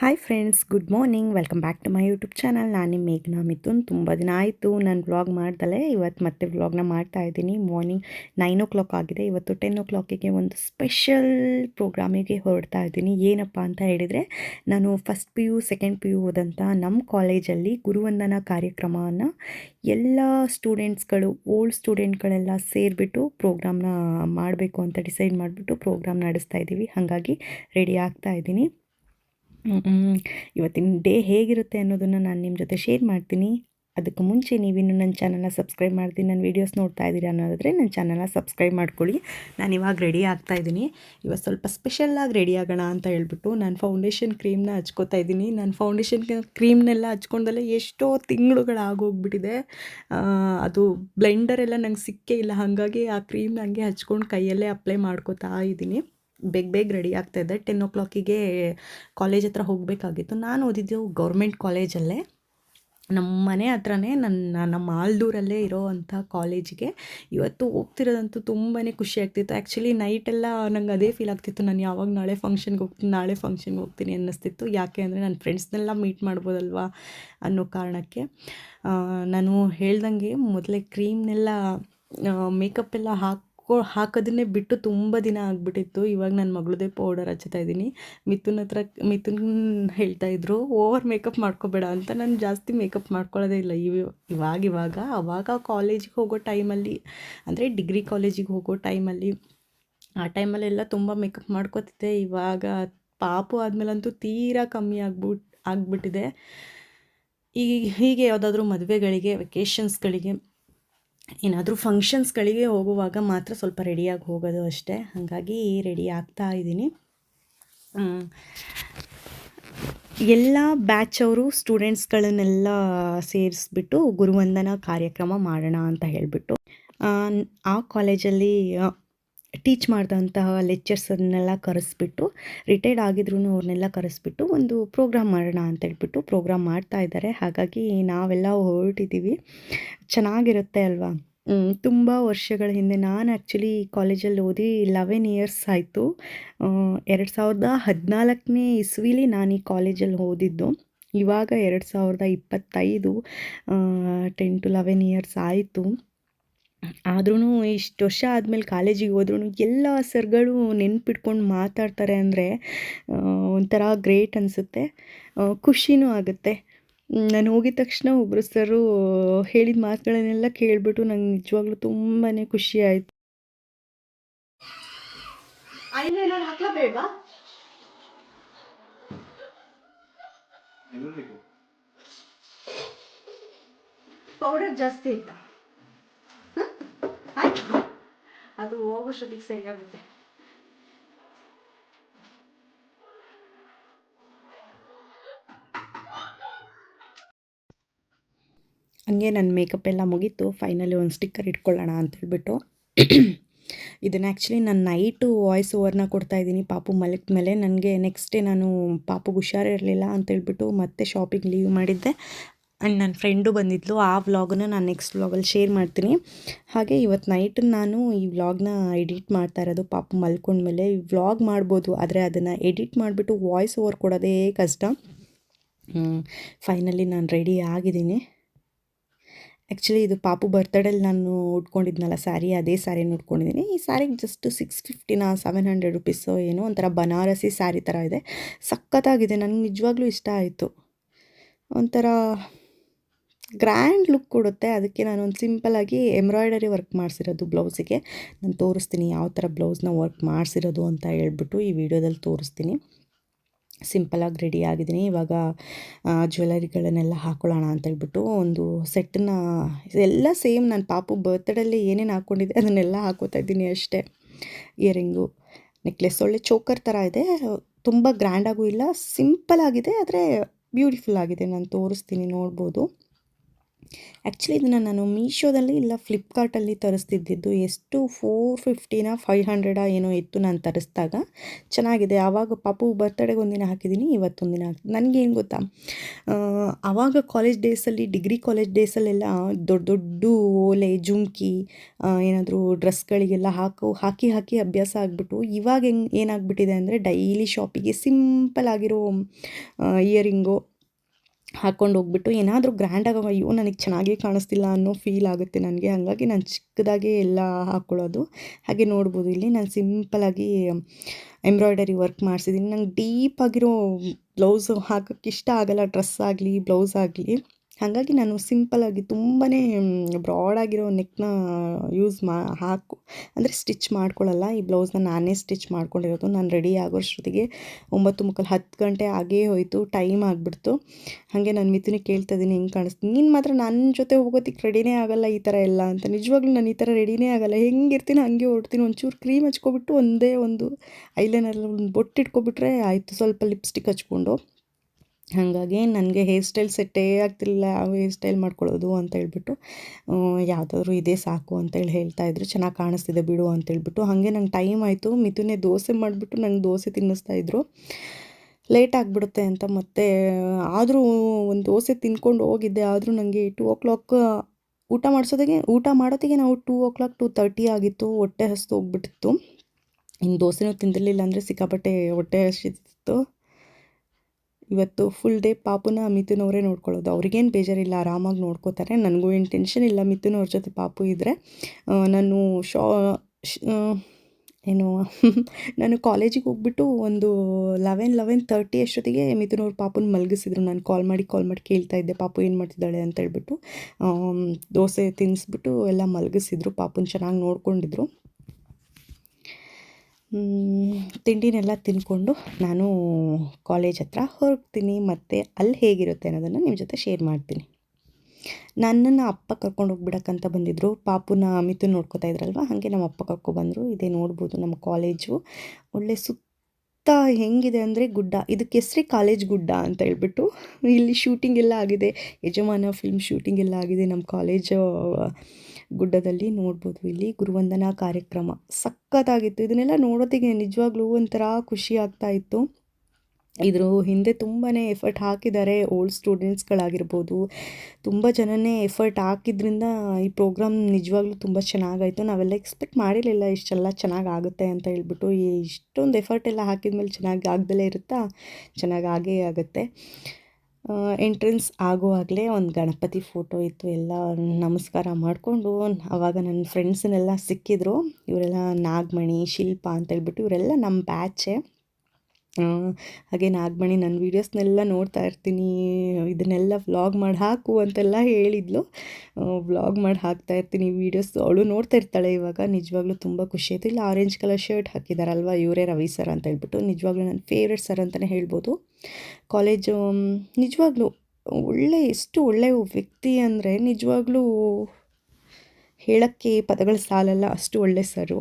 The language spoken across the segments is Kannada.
Hi friends good morning welcome back to my YouTube channel ನಾನು ನಿಮ್ಮ ಮೇಘನಾ ಮಿಥುನ್. ತುಂಬ ದಿನ ಆಯಿತು ನಾನು ವ್ಲಾಗ್ ಮಾಡ್ದಲೇ. ಇವತ್ತು ಮತ್ತೆ ವ್ಲಾಗ್ನ ಮಾಡ್ತಾ ಇದ್ದೀನಿ. ಮಾರ್ನಿಂಗ್ ನೈನ್ ಓ ಕ್ಲಾಕ್ ಆಗಿದೆ. ಇವತ್ತು ಟೆನ್ ಓ ಕ್ಲಾಕಿಗೆ ಒಂದು ಸ್ಪೆಷಲ್ ಪ್ರೋಗ್ರಾಮಿಗೆ ಹೊರಡ್ತಾ ಇದ್ದೀನಿ. ಏನಪ್ಪ ಅಂತ ಹೇಳಿದರೆ, ನಾನು first P U second P U ಹೋದಂಥ ನಮ್ಮ ಕಾಲೇಜಲ್ಲಿ ಗುರುವಂದನಾ ಕಾರ್ಯಕ್ರಮವನ್ನು ಎಲ್ಲ ಸ್ಟೂಡೆಂಟ್ಸ್ಗಳು ಓಲ್ಡ್ ಸ್ಟೂಡೆಂಟ್ಗಳೆಲ್ಲ ಸೇರಿಬಿಟ್ಟು ಪ್ರೋಗ್ರಾಮ್ನ ಮಾಡಬೇಕು ಅಂತ ಡಿಸೈಡ್ ಮಾಡಿಬಿಟ್ಟು ಪ್ರೋಗ್ರಾಮ್ ನಡೆಸ್ತಾ ಇದ್ದೀವಿ. ಹಾಗಾಗಿ ರೆಡಿ ಆಗ್ತಾ ಇದ್ದೀನಿ. ಇವತ್ತಿನ ಡೇ ಹೇಗಿರುತ್ತೆ ಅನ್ನೋದನ್ನು ನಾನು ನಿಮ್ಮ ಜೊತೆ ಶೇರ್ ಮಾಡ್ತೀನಿ. ಅದಕ್ಕೆ ಮುಂಚೆ ನೀವಿನ್ನು ನನ್ನ ಚಾನಲ್ನ ಸಬ್ಸ್ಕ್ರೈಬ್ ಮಾಡ್ತೀನಿ ನನ್ನ ವೀಡಿಯೋಸ್ ನೋಡ್ತಾ ಇದ್ದೀರಾ ಅನ್ನೋದಾದರೆ ನನ್ನ ಚಾನಲ್ನ ಸಬ್ಸ್ಕ್ರೈಬ್ ಮಾಡ್ಕೊಳ್ಳಿ. ನಾನು ಇವಾಗ ರೆಡಿ ಆಗ್ತಾ ಇದ್ದೀನಿ. ಇವತ್ತು ಸ್ವಲ್ಪ ಸ್ಪೆಷಲ್ಲಾಗಿ ರೆಡಿ ಆಗೋಣ ಅಂತ ಹೇಳ್ಬಿಟ್ಟು ನಾನು ಫೌಂಡೇಶನ್ ಕ್ರೀಮ್ನ ಹಚ್ಕೋತಾ ಇದ್ದೀನಿ. ನಾನು ಫೌಂಡೇಶನ್ ಕ್ರೀಮ್ನೆಲ್ಲ ಹಚ್ಕೊಂಡಲ್ಲೇ ಎಷ್ಟೋ ತಿಂಗಳುಗಳಾಗೋಗ್ಬಿಟ್ಟಿದೆ ಅದು ಬ್ಲೆಂಡರೆಲ್ಲ ನಂಗೆ ಸಿಕ್ಕೇ ಇಲ್ಲ. ಹಾಗಾಗಿ ಆ ಕ್ರೀಮ್ನ ನನಗೆ ಹಚ್ಕೊಂಡು ಕೈಯಲ್ಲೇ ಅಪ್ಲೈ ಮಾಡ್ಕೋತಾ ಇದ್ದೀನಿ. ಬೇಗ ಬೇಗ ರೆಡಿ ಆಗ್ತಾಯಿದ್ದೆ ಟೆನ್ ಓ ಕ್ಲಾಕಿಗೆ ಕಾಲೇಜ್ ಹತ್ರ ಹೋಗಬೇಕಾಗಿತ್ತು. ನಾನು ಓದಿದ್ದು ಗೌರ್ಮೆಂಟ್ ಕಾಲೇಜಲ್ಲೇ ನಮ್ಮ ಮನೆ ಹತ್ರನೇ ನನ್ನ ನಮ್ಮ ಆಲ್ದೂರಲ್ಲೇ ಇರೋ ಅಂಥ ಕಾಲೇಜಿಗೆ ಇವತ್ತು ಹೋಗ್ತಿರೋದಂತೂ ತುಂಬಾ ಖುಷಿ ಆಗ್ತಿತ್ತು. ಆ್ಯಕ್ಚುಲಿ ನೈಟೆಲ್ಲ ನಂಗೆ ಅದೇ ಫೀಲ್ ಆಗ್ತಿತ್ತು. ನಾನು ಯಾವಾಗ ನಾಳೆ ಫಂಕ್ಷನ್ಗೆ ಹೋಗ್ತೀನಿ ನಾಳೆ ಫಂಕ್ಷನ್ಗೆ ಹೋಗ್ತೀನಿ ಅನ್ನಿಸ್ತಿತ್ತು. ಯಾಕೆ ಅಂದರೆ ನನ್ನ ಫ್ರೆಂಡ್ಸ್ನೆಲ್ಲ ಮೀಟ್ ಮಾಡ್ಬೋದಲ್ವಾ ಅನ್ನೋ ಕಾರಣಕ್ಕೆ. ನಾನು ಹೇಳ್ದಂಗೆ ಮೊದಲೇ ಕ್ರೀಮ್ನೆಲ್ಲ ಮೇಕಪ್ ಎಲ್ಲ ಹಾಕಿ ಹಾಕೋ, ಹಾಕೋದನ್ನೇ ಬಿಟ್ಟು ತುಂಬ ದಿನ ಆಗಿಬಿಟ್ಟಿತ್ತು. ಇವಾಗ ನನ್ನ ಮಗಳದೇ ಪೌಡರ್ ಹಚ್ತಾ ಇದ್ದೀನಿ. ಮಿಥುನ್ ಹತ್ರ ಮಿಥುನ್ ಹೇಳ್ತಾ ಇದ್ರು, ಓವರ್ ಮೇಕಪ್ ಮಾಡ್ಕೋಬೇಡ ಅಂತ ನಾನು ಜಾಸ್ತಿ ಮೇಕಪ್ ಮಾಡ್ಕೊಳ್ಳೋದೇ ಇಲ್ಲ. ಇವ, ಇವಾಗ ಇವಾಗ, ಅವಾಗ ಕಾಲೇಜಿಗೆ ಹೋಗೋ ಟೈಮಲ್ಲಿ, ಅಂದರೆ ಡಿಗ್ರಿ ಕಾಲೇಜಿಗೆ ಹೋಗೋ ಟೈಮಲ್ಲಿ, ಆ ಟೈಮಲ್ಲೆಲ್ಲ ತುಂಬ ಮೇಕಪ್ ಮಾಡ್ಕೋತಿದ್ದೆ. ಇವಾಗ ಪಾಪು ಆದಮೇಲಂತೂ ತೀರಾ ಕಮ್ಮಿ ಆಗ್ಬಿಟ್, ಆಗಿಬಿಟ್ಟಿದೆ. ಈಗ ಹೀಗೆ ಯಾವುದಾದ್ರೂ ಮದುವೆಗಳಿಗೆ ವೆಕೇಷನ್ಸ್ಗಳಿಗೆ ಏನಾದರೂ ಫಂಕ್ಷನ್ಸ್ಗಳಿಗೆ ಹೋಗುವಾಗ ಮಾತ್ರ ಸ್ವಲ್ಪ ರೆಡಿಯಾಗಿ ಹೋಗೋದು ಅಷ್ಟೇ. ಹಾಗಾಗಿ ರೆಡಿ ಆಗ್ತಾ ಇದ್ದೀನಿ. ಎಲ್ಲ ಬ್ಯಾಚ್ ಅವರು ಸ್ಟೂಡೆಂಟ್ಸ್ಗಳನ್ನೆಲ್ಲ ಸೇರಿಸ್ಬಿಟ್ಟು ಗುರುವಂದನಾ ಕಾರ್ಯಕ್ರಮ ಮಾಡೋಣ ಅಂತ ಹೇಳಿಬಿಟ್ಟು, ಆ ಕಾಲೇಜಲ್ಲಿ ಟೀಚ್ ಮಾಡಿದಂತಹ ಲೆಕ್ಚರ್ಸನ್ನೆಲ್ಲ ಕರೆಸ್ಬಿಟ್ಟು ರಿಟೈರ್ಡ್ ಆಗಿದ್ರು ಅವ್ರನ್ನೆಲ್ಲ ಕರೆಸ್ಬಿಟ್ಟು ಒಂದು ಪ್ರೋಗ್ರಾಮ್ ಮಾಡೋಣ ಅಂತ ಹೇಳ್ಬಿಟ್ಟು ಪ್ರೋಗ್ರಾಮ್ ಮಾಡ್ತಾ ಇದ್ದಾರೆ. ಹಾಗಾಗಿ ನಾವೆಲ್ಲ ಹೊರಟಿದ್ದೀವಿ. ಚೆನ್ನಾಗಿರುತ್ತೆ ಅಲ್ವಾ? ತುಂಬ ವರ್ಷಗಳ ಹಿಂದೆ ನಾನು ಆ್ಯಕ್ಚುಲಿ ಕಾಲೇಜಲ್ಲಿ ಓದಿ ಲೆವೆನ್ ಇಯರ್ಸ್ ಆಯಿತು. ಎರಡು ಸಾವಿರದ ಹದಿನಾಲ್ಕನೇ ಇಸ್ವಿಲಿ ನಾನು ಈ ಕಾಲೇಜಲ್ಲಿ ಓದಿದ್ದು. ಇವಾಗ ಎರಡು ಸಾವಿರದ ಇಪ್ಪತ್ತೈದು ಟೆನ್ ಟು ಲೆವೆನ್ ಇಯರ್ಸ್ ಆಯಿತು. ಆದ್ರೂ ಇಷ್ಟು ವರ್ಷ ಆದಮೇಲೆ ಕಾಲೇಜಿಗೆ ಹೋದ್ರೂ ಎಲ್ಲ ಸರ್ಗಳು ನೆನ್ಪಿಟ್ಕೊಂಡು ಮಾತಾಡ್ತಾರೆ ಅಂದರೆ ಒಂಥರ ಗ್ರೇಟ್ ಅನಿಸುತ್ತೆ. ಖುಷಿನೂ ಆಗುತ್ತೆ. ನಾನು ಹೋಗಿದ ತಕ್ಷಣ ಒಬ್ಬರು ಸರು ಹೇಳಿದ ಮಾತುಗಳನ್ನೆಲ್ಲ ಕೇಳಿಬಿಟ್ಟು ನಂಗೆ ನಿಜವಾಗ್ಲೂ ತುಂಬಾ ಖುಷಿ ಆಯಿತು. ಪೌಡರ್ ಜಾಸ್ತಿ ಆಯ್ತಾ. ಅದು ಹೋಗೋಷ್ಟೊತ್ತಿಗೆ ಸರಿಯಾಗುತ್ತೆ ಹಂಗೆ ನನ್ನ ಮೇಕಪ್ ಎಲ್ಲ ಮುಗೀತು. ಫೈನಲಿ ಒಂದು ಸ್ಟಿಕ್ಕರ್ ಇಟ್ಕೊಳ್ಳೋಣ ಅಂತ ಹೇಳ್ಬಿಟ್ಟು. ಇದನ್ನು ಆ್ಯಕ್ಚುಲಿ ನಾನು ನೈಟು ವಾಯ್ಸ್ ಓವರ್ನ ಕೊಡ್ತಾಯಿದ್ದೀನಿ ಪಾಪು ಮಲಗಿದ ಮೇಲೆ. ನನಗೆ ನೆಕ್ಸ್ಟ್ ಡೇ ನಾನು ಪಾಪುಗೆ ಹುಷಾರಿರಲಿಲ್ಲ ಅಂತೇಳ್ಬಿಟ್ಟು ಮತ್ತೆ ಶಾಪಿಂಗ್ ಲೀವ್ ಮಾಡಿದ್ದೆ. ಆ್ಯಂಡ್ ನನ್ನ ಫ್ರೆಂಡು ಬಂದಿದ್ಲು. ಆ ವ್ಲಾಗನ್ನು ನಾನು ನೆಕ್ಸ್ಟ್ ವ್ಲಾಗಲ್ಲಿ ಶೇರ್ ಮಾಡ್ತೀನಿ. ಹಾಗೆ ಇವತ್ತು ನೈಟ್ ನಾನು ಈ ವ್ಲಾಗ್ನ ಎಡಿಟ್ ಮಾಡ್ತಾ ಇರೋದು. ಪಾಪ ಮಲ್ಕೊಂಡ್ಮೇಲೆ ಈ ವ್ಲಾಗ್ ಮಾಡ್ಬೋದು. ಆದರೆ ಅದನ್ನು ಎಡಿಟ್ ಮಾಡಿಬಿಟ್ಟು ವಾಯ್ಸ್ ಓವರ್ ಕೊಡೋದೇ ಕಷ್ಟ. ಫೈನಲಿ ನಾನು ರೆಡಿ ಆಗಿದ್ದೀನಿ. ಆ್ಯಕ್ಚುಲಿ ಇದು ಪಾಪು ಬರ್ತಡೇಲಿ ನಾನು ಉಟ್ಕೊಂಡಿದ್ನಲ್ಲ ಸ್ಯಾರಿ ಅದೇ ಸ್ಯಾರಿ ಉಟ್ಕೊಂಡಿದ್ದೀನಿ. ಈ ಸ್ಯಾರಿಗೆ ಜಸ್ಟ್ ಸಿಕ್ಸ್ ಫಿಫ್ಟಿನ ಸೆವೆನ್ ಹಂಡ್ರೆಡ್ ರುಪೀಸು ಏನೋ ಒಂಥರ ಬನಾರಸಿ ಸ್ಯಾರಿ ಥರ ಇದೆ. ಸಖತ್ತಾಗಿದೆ. ನನಗೆ ನಿಜವಾಗ್ಲೂ ಇಷ್ಟ ಆಯಿತು. ಒಂಥರ ಗ್ರ್ಯಾಂಡ್ ಲುಕ್ ಕೊಡುತ್ತೆ. ಅದಕ್ಕೆ ನಾನು ಒಂದು ಸಿಂಪಲಾಗಿ ಎಂಬ್ರಾಯ್ಡರಿ ವರ್ಕ್ ಮಾಡಿಸಿರೋದು ಬ್ಲೌಸಿಗೆ. ನಾನು ತೋರಿಸ್ತೀನಿ ಯಾವ ಥರ ಬ್ಲೌಸ್ನ ವರ್ಕ್ ಮಾಡಿಸಿರೋದು ಅಂತ ಹೇಳ್ಬಿಟ್ಟು ಈ ವಿಡಿಯೋದಲ್ಲಿ ತೋರಿಸ್ತೀನಿ. ಸಿಂಪಲಾಗಿ ರೆಡಿ ಆಗಿದ್ದೀನಿ. ಇವಾಗ ಜ್ಯುವೆಲರಿಗಳನ್ನೆಲ್ಲ ಹಾಕೊಳ್ಳೋಣ ಅಂತ ಹೇಳ್ಬಿಟ್ಟು ಒಂದು ಸೆಟ್ಟನ್ನ, ಎಲ್ಲ ಸೇಮ್ ನಾನು ಪಾಪು ಬರ್ತ್ಡೇಲಿ ಏನೇನು ಹಾಕ್ಕೊಂಡಿದ್ದೆ ಅದನ್ನೆಲ್ಲ ಹಾಕೋತಾ ಇದ್ದೀನಿ ಅಷ್ಟೇ. ಇಯರಿಂಗು, ನೆಕ್ಲೆಸ್ ಒಳ್ಳೆ ಚೋಕರ್ ಥರ ಇದೆ. ತುಂಬ ಗ್ರ್ಯಾಂಡಾಗೂ ಇಲ್ಲ, ಸಿಂಪಲ್ ಆಗಿದೆ, ಆದರೆ ಬ್ಯೂಟಿಫುಲ್ ಆಗಿದೆ. ನಾನು ತೋರಿಸ್ತೀನಿ, ನೋಡ್ಬೋದು. ಆ್ಯಕ್ಚುಲಿ ಇದನ್ನು ನಾನು ಮೀಶೋದಲ್ಲಿ ಇಲ್ಲ ಫ್ಲಿಪ್ಕಾರ್ಟಲ್ಲಿ ತರಿಸ್ತಿದ್ದಿದ್ದು ಎಷ್ಟು ಫೋರ್ ಫಿಫ್ಟಿನ ಫೈವ್ ಹಂಡ್ರೆಡ ಏನೋ ಇತ್ತು ನಾನು ತರಿಸಿದಾಗ. ಚೆನ್ನಾಗಿದೆ. ಆವಾಗ ಪಾಪು ಬರ್ತಡೆಗೆ ಒಂದಿನ ಹಾಕಿದ್ದೀನಿ ಇವತ್ತೊಂದಿನ ಹಾಕಿ ನನಗೇನು ಗೊತ್ತಾ? ಆವಾಗ ಕಾಲೇಜ್ ಡೇಸಲ್ಲಿ ಡಿಗ್ರಿ ಕಾಲೇಜ್ ಡೇಸಲ್ಲೆಲ್ಲ ದೊಡ್ಡ ದೊಡ್ಡ ಓಲೆ, ಜುಮ್ಕಿ ಏನಾದರೂ ಡ್ರೆಸ್ಗಳಿಗೆಲ್ಲ ಹಾಕೋ, ಹಾಕಿ ಹಾಕಿ ಅಭ್ಯಾಸ ಆಗಿಬಿಟ್ಟು ಇವಾಗ ಹೆಂಗೆ ಏನಾಗ್ಬಿಟ್ಟಿದೆ ಅಂದರೆ ಡೈಲಿ ಶಾಪಿಗೆ ಸಿಂಪಲ್ ಆಗಿರೋ ಇಯರಿಂಗು ಹಾಕ್ಕೊಂಡು ಹೋಗ್ಬಿಟ್ಟು ಏನಾದರೂ ಗ್ರ್ಯಾಂಡಾಗಿ ಅಯ್ಯೋ ನನಗೆ ಚೆನ್ನಾಗೇ ಕಾಣಿಸ್ತಿಲ್ಲ ಅನ್ನೋ ಫೀಲ್ ಆಗುತ್ತೆ ನನಗೆ. ಹಾಗಾಗಿ ನಾನು ಚಿಕ್ಕದಾಗಿ ಎಲ್ಲ ಹಾಕ್ಕೊಳ್ಳೋದು ಹಾಗೆ ನೋಡ್ಬೋದು. ಇಲ್ಲಿ ನಾನು ಸಿಂಪಲಾಗಿ ಎಂಬ್ರಾಯ್ಡರಿ ವರ್ಕ್ ಮಾಡಿಸಿದ್ದೀನಿ ನಂಗೆ ಡೀಪ್ ಆಗಿರೋ ಬ್ಲೌಸು ಹಾಕೋಕ್ಕೆ ಇಷ್ಟ ಆಗಲ್ಲ. ಡ್ರೆಸ್ ಆಗಲಿ ಬ್ಲೌಸ್ ಆಗಲಿ. ಹಾಗಾಗಿ ನಾನು ಸಿಂಪಲ್ಲಾಗಿ ತುಂಬಾ ಬ್ರಾಡಾಗಿರೋ ನೆಕ್ನ ಯೂಸ್ ಮಾ, ಹಾಕು. ಅಂದರೆ ಸ್ಟಿಚ್ ಮಾಡ್ಕೊಳ್ಳಲ್ಲ ಈ ಬ್ಲೌಸ್ನ ನಾನೇ ಸ್ಟಿಚ್ ಮಾಡ್ಕೊಂಡಿರೋದು. ನಾನು ರೆಡಿ ಆಗೋಷ್ಟೊತ್ತಿಗೆ ಒಂಬತ್ತು ಮುಕ್ಕಾಲು ಹತ್ತು ಗಂಟೆ ಆಗೇ ಹೋಯಿತು. ಟೈಮ್ ಆಗಿಬಿಡ್ತು. ಹಾಗೆ ನಾನು ಮಿಥುನಿಗೆ ಕೇಳ್ತಾ ಇದ್ದೀನಿ, ಹೆಂಗೆ ಕಾಣಿಸ್ತೀನಿ ನೀನು ಮಾತ್ರ ನನ್ನ ಜೊತೆ ಹೋಗೋದಕ್ಕೆ ರೆಡಿನೇ ಆಗಲ್ಲ ಈ ಥರ ಎಲ್ಲ ಅಂತ. ನಿಜವಾಗ್ಲೂ ನಾನು ಈ ಥರ ರೆಡಿನೇ ಆಗಲ್ಲ. ಹೆಂಗಿರ್ತೀನಿ ಹಂಗೆ ಹೊರಡ್ತೀನಿ. ಒಂಚೂರು ಕ್ರೀಮ್ ಹಚ್ಕೊಬಿಟ್ಟು ಒಂದೇ ಒಂದು ಐಲೈನರ್ ಒಂದು ಬೊಟ್ಟು ಇಟ್ಕೊಬಿಟ್ರೆ ಆಯಿತು. ಸ್ವಲ್ಪ ಲಿಪ್ಸ್ಟಿಕ್ ಹಚ್ಕೊಂಡು. ಹಾಗಾಗಿ ನನಗೆ ಹೇರ್ ಸ್ಟೈಲ್ ಸೆಟ್ಟೇ ಆಗ್ತಿಲ್ಲ ಯಾವ ಹೇರ್ ಸ್ಟೈಲ್ ಮಾಡ್ಕೊಳ್ಳೋದು ಅಂತ ಹೇಳ್ಬಿಟ್ಟು ಯಾವುದಾದ್ರು ಇದೇ ಸಾಕು ಅಂತೇಳಿ ಹೇಳ್ತಾ ಇದ್ರು. ಚೆನ್ನಾಗಿ ಕಾಣಿಸ್ತಿದೆ ಬಿಡು ಅಂತೇಳ್ಬಿಟ್ಟು ಹಾಗೆ ನಂಗೆ ಟೈಮ್ ಆಯಿತು. ಮಿಥುನೆ ದೋಸೆ ಮಾಡಿಬಿಟ್ಟು ನಂಗೆ ದೋಸೆ ತಿನ್ನಿಸ್ತಾ ಇದ್ರು. ಲೇಟ್ ಆಗಿಬಿಡುತ್ತೆ ಅಂತ ಮತ್ತೆ, ಆದರೂ ಒಂದು ದೋಸೆ ತಿನ್ಕೊಂಡು ಹೋಗಿದ್ದೆ. ಆದರೂ ನನಗೆ ಟೂ ಓ ಕ್ಲಾಕ್ ಊಟ ಮಾಡಿಸೋದಕ್ಕೆ, ಊಟ ಮಾಡೋತ್ತಿಗೆ ನಾವು two o'clock two thirty ಆಗಿತ್ತು. ಹೊಟ್ಟೆ ಹಸ್ತು ಹೋಗ್ಬಿಟ್ಟಿತ್ತು. ಇನ್ನು ದೋಸೆನೂ ತಿಂದಿರಲಿಲ್ಲ ಅಂದರೆ ಸಿಕ್ಕಾಪಟ್ಟೆ ಹೊಟ್ಟೆ ಹಸಿತಿತ್ತು. ಇವತ್ತು ಫುಲ್ ಡೇ ಪಾಪುನ ಮಿಥುನವರೇ ನೋಡ್ಕೊಳ್ಳೋದು. ಅವ್ರಿಗೇನು ಬೇಜಾರಿಲ್ಲ, ಆರಾಮಾಗಿ ನೋಡ್ಕೋತಾರೆ. ನನಗೂ ಏನು ಟೆನ್ಷನ್ ಇಲ್ಲ, ಮಿಥುನ್ ಅವ್ರ ಜೊತೆ ಪಾಪು ಇದ್ದರೆ ನಾನು ಶಾ ಏನು, ನಾನು ಕಾಲೇಜಿಗೆ ಹೋಗ್ಬಿಟ್ಟು ಒಂದು ಲೆವೆನ್ ಲೆವೆನ್ ತರ್ಟಿ ಅಷ್ಟೊತ್ತಿಗೆ ಮಿಥುನ್ ಅವ್ರ ಪಾಪುನ ಮಲಗಿಸಿದ್ರು. ನಾನು ಕಾಲ್ ಮಾಡಿ ಕಾಲ್ ಮಾಡಿ ಕೇಳ್ತಾ ಇದ್ದೆ, ಪಾಪು ಏನು ಮಾಡ್ತಿದ್ದಾಳೆ ಅಂತ ಹೇಳ್ಬಿಟ್ಟು. ದೋಸೆ ತಿನ್ನಿಸ್ಬಿಟ್ಟು ಎಲ್ಲ ಮಲಗಿಸಿದ್ರು. ಪಾಪುನ ಚೆನ್ನಾಗಿ ನೋಡ್ಕೊಂಡಿದ್ರು. ತಿಂಡಿನೆಲ್ಲ ತಿಂದ್ಕೊಂಡು ನಾನು ಕಾಲೇಜ್ ಹತ್ರ ಹೋಗ್ತೀನಿ ಮತ್ತು ಅಲ್ಲಿ ಹೇಗಿರುತ್ತೆ ಅನ್ನೋದನ್ನು ನಿಮ್ಮ ಜೊತೆ ಶೇರ್ ಮಾಡ್ತೀನಿ. ನನ್ನನ್ನು ಅಪ್ಪ ಕರ್ಕೊಂಡು ಹೋಗ್ಬಿಡಕ್ಕಂತ ಬಂದಿದ್ದರು ಪಾಪುನ ಮಿಥುನ್ ನೋಡ್ಕೋತಾ ಇದ್ರಲ್ವ? ಹಾಗೆ ನಮ್ಮ ಅಪ್ಪ ಕರ್ಕೊಬಂದರು ಇದೇ ನೋಡ್ಬೋದು ನಮ್ಮ ಕಾಲೇಜು. ಒಳ್ಳೆ ಸುತ್ತ ಹೆಂಗಿದೆ ಅಂದರೆ ಗುಡ್ಡ. ಇದಕ್ಕೆ ಹೆಸ್ರೇ ಕಾಲೇಜ್ ಗುಡ್ಡ ಅಂತ ಹೇಳ್ಬಿಟ್ಟು ಇಲ್ಲಿ ಶೂಟಿಂಗ್ ಎಲ್ಲ ಆಗಿದೆ. ಯಜಮಾನ ಫಿಲ್ಮ್ ಶೂಟಿಂಗ್ ಎಲ್ಲ ಆಗಿದೆ ನಮ್ಮ ಕಾಲೇಜ್ ಗುಡ್ಡದಲ್ಲಿ ನೋಡ್ಬೋದು ಇಲ್ಲಿ. ಗುರುವಂದನಾ ಕಾರ್ಯಕ್ರಮ ಸಖತ್ತಾಗಿತ್ತು. ಇದನ್ನೆಲ್ಲ ನೋಡೋದಕ್ಕೆ ನಿಜವಾಗ್ಲೂ ಒಂಥರ ಖುಷಿ ಆಗ್ತಾ ಇತ್ತು. ಇದ್ರ ಹಿಂದೆ ತುಂಬಾ ಎಫರ್ಟ್ ಹಾಕಿದ್ದಾರೆ ಓಲ್ಡ್ ಸ್ಟೂಡೆಂಟ್ಸ್ಗಳಾಗಿರ್ಬೋದು ತುಂಬ ಜನನೇ ಎಫರ್ಟ್ ಹಾಕಿದ್ರಿಂದ ಈ ಪ್ರೋಗ್ರಾಮ್ ನಿಜವಾಗ್ಲೂ ತುಂಬ ಚೆನ್ನಾಗಾಯಿತು. ನಾವೆಲ್ಲ ಎಕ್ಸ್ಪೆಕ್ಟ್ ಮಾಡಿರಲಿಲ್ಲ ಇಷ್ಟೆಲ್ಲ ಚೆನ್ನಾಗಿ ಆಗುತ್ತೆ ಅಂತ ಹೇಳ್ಬಿಟ್ಟು ಇಷ್ಟೊಂದು ಎಫರ್ಟ್ ಎಲ್ಲ ಹಾಕಿದ್ಮೇಲೆ ಚೆನ್ನಾಗಿ ಆಗದಲ್ಲೇ ಇರುತ್ತಾ? ಚೆನ್ನಾಗಿ ಆಗೇ ಆಗುತ್ತೆ. ಎಂಟ್ರೆನ್ಸ್ ಆಗುವಾಗಲೇ ಒಂದು ಗಣಪತಿ ಫೋಟೋ ಇತ್ತು. ಎಲ್ಲ ನಮಸ್ಕಾರ ಮಾಡಿಕೊಂಡು ಆವಾಗ ನನ್ನ ಫ್ರೆಂಡ್ಸನ್ನೆಲ್ಲ ಸಿಕ್ಕಿದ್ರು. ಇವರೆಲ್ಲ ನಾಗಮಣಿ, ಶಿಲ್ಪ ಅಂತ ಹೇಳ್ಬಿಟ್ಟು ಇವರೆಲ್ಲ ನಮ್ಮ ಬ್ಯಾಚೆ ಹಾಗೆ ನಾಗಮಣಿ ನನ್ನ ವೀಡಿಯೋಸ್ನೆಲ್ಲ ನೋಡ್ತಾ ಇರ್ತೀನಿ. ಇದನ್ನೆಲ್ಲ ವ್ಲಾಗ್ ಮಾಡಿ ಹಾಕು ಅಂತೆಲ್ಲ ಹೇಳಿದ್ಲು. ವ್ಲಾಗ್ ಮಾಡಿ ಹಾಕ್ತಾ ಇರ್ತೀನಿ ವೀಡಿಯೋಸ್ ಅವಳು ನೋಡ್ತಾ ಇರ್ತಾಳೆ ಇವಾಗ. ನಿಜವಾಗ್ಲೂ ತುಂಬ ಖುಷಿ ಆಯಿತು. ಇಲ್ಲ ಆರೆಂಜ್ ಕಲರ್ ಶರ್ಟ್ ಹಾಕಿದಾರಲ್ವ? ಇವರೇ ರವಿ ಸರ್ ಅಂತ ಹೇಳ್ಬಿಟ್ಟು. ನಿಜವಾಗ್ಲೂ ನನ್ನ ಫೇವ್ರೆಟ್ ಸರ್ ಅಂತಲೇ ಹೇಳ್ಬೋದು. ಕಾಲೇಜು ನಿಜವಾಗ್ಲೂ ಒಳ್ಳೆ, ಎಷ್ಟು ಒಳ್ಳೆಯ ವ್ಯಕ್ತಿ ಅಂದರೆ ನಿಜವಾಗ್ಲೂ ಹೇಳೋಕ್ಕೆ ಪದಗಳು ಸಾಲಲ್ಲ, ಅಷ್ಟು ಒಳ್ಳೆ ಸರು.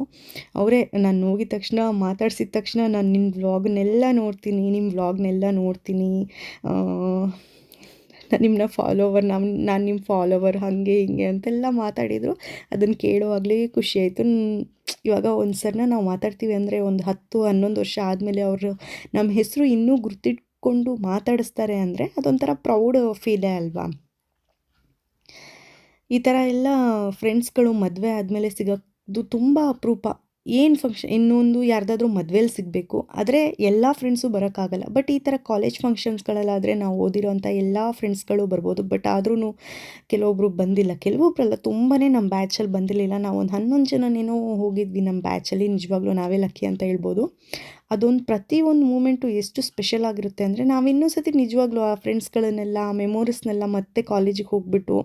ಅವರೇ ನಾನು ಹೋಗಿದ ತಕ್ಷಣ, ಮಾತಾಡ್ಸಿದ ತಕ್ಷಣ ನಾನು ನಿಮ್ಮ ವ್ಲಾಗ್ನೆಲ್ಲ ನೋಡ್ತೀನಿ ನಿಮ್ಮ ವ್ಲಾಗ್ನೆಲ್ಲ ನೋಡ್ತೀನಿ. ನಾನು ನಿಮ್ಮನ್ನ ಫಾಲೋವರ್ ನಮ್ಮ ನಾನು ನಿಮ್ಮ ಫಾಲೋವರ್ ಹಾಗೆ ಹಿಂಗೆ ಅಂತೆಲ್ಲ ಮಾತಾಡಿದರು. ಅದನ್ನು ಕೇಳುವಾಗಲೇ ಖುಷಿ ಆಯಿತು. ಇವಾಗ ಒಂದು ಸರ್ನ ನಾವು ಮಾತಾಡ್ತೀವಿ ಅಂದರೆ ಒಂದು ಹತ್ತು, ಹನ್ನೊಂದು ವರ್ಷ ಆದಮೇಲೆ ಅವರು ನಮ್ಮ ಹೆಸರು ಇನ್ನೂ ಗುರ್ತಿಟ್ಕೊಂಡು ಮಾತಾಡಿಸ್ತಾರೆ ಅಂದರೆ ಅದೊಂಥರ ಪ್ರೌಡ್ ಫೀಲೇ ಅಲ್ವಾ? ಈ ಥರ ಎಲ್ಲ ಫ್ರೆಂಡ್ಸ್ಗಳು ಮದುವೆ ಆದಮೇಲೆ ಸಿಗೋದು ತುಂಬ ಅಪರೂಪ. ಏನು ಫಂಕ್ಷನ್ ಇನ್ನೊಂದು ಯಾರ್ದಾದ್ರೂ ಮದುವೆಲಿ ಸಿಗಬೇಕು, ಆದರೆ ಎಲ್ಲ ಫ್ರೆಂಡ್ಸು ಬರೋಕ್ಕಾಗಲ್ಲ. ಬಟ್ ಈ ಥರ ಕಾಲೇಜ್ ಫಂಕ್ಷನ್ಸ್ಗಳಲ್ಲಾದರೆ ನಾವು ಓದಿರೋಂಥ ಎಲ್ಲ ಫ್ರೆಂಡ್ಸ್ಗಳು ಬರ್ಬೋದು. ಬಟ್ ಆದ್ರೂ ಕೆಲವೊಬ್ಬರು ಬಂದಿಲ್ಲ. ಕೆಲವೊಬ್ರಲ್ಲ ತುಂಬಾ ನಮ್ಮ ಬ್ಯಾಚಲ್ಲಿ ಬಂದಿರಲಿಲ್ಲ. ನಾವು ಒಂದು ಹನ್ನೊಂದು ಜನನೇನೋ ಹೋಗಿದ್ವಿ ನಮ್ಮ ಬ್ಯಾಚಲ್ಲಿ ನಿಜವಾಗ್ಲೂ ನಾವೇ ಲಕ್ಕಿ ಅಂತ ಹೇಳ್ಬೋದು. ಅದೊಂದು ಪ್ರತಿಯೊಂದು ಮೂಮೆಂಟು ಎಷ್ಟು ಸ್ಪೆಷಲ್ ಆಗಿರುತ್ತೆ ಅಂದರೆ, ನಾವು ಇನ್ನೊಂದು ಸತಿ ನಿಜವಾಗ್ಲೂ ಆ ಫ್ರೆಂಡ್ಸ್ಗಳನ್ನೆಲ್ಲ ಆ ಮೆಮೊರೀಸ್ನೆಲ್ಲ ಮತ್ತೆ ಕಾಲೇಜಿಗೆ ಹೋಗ್ಬಿಟ್ಟು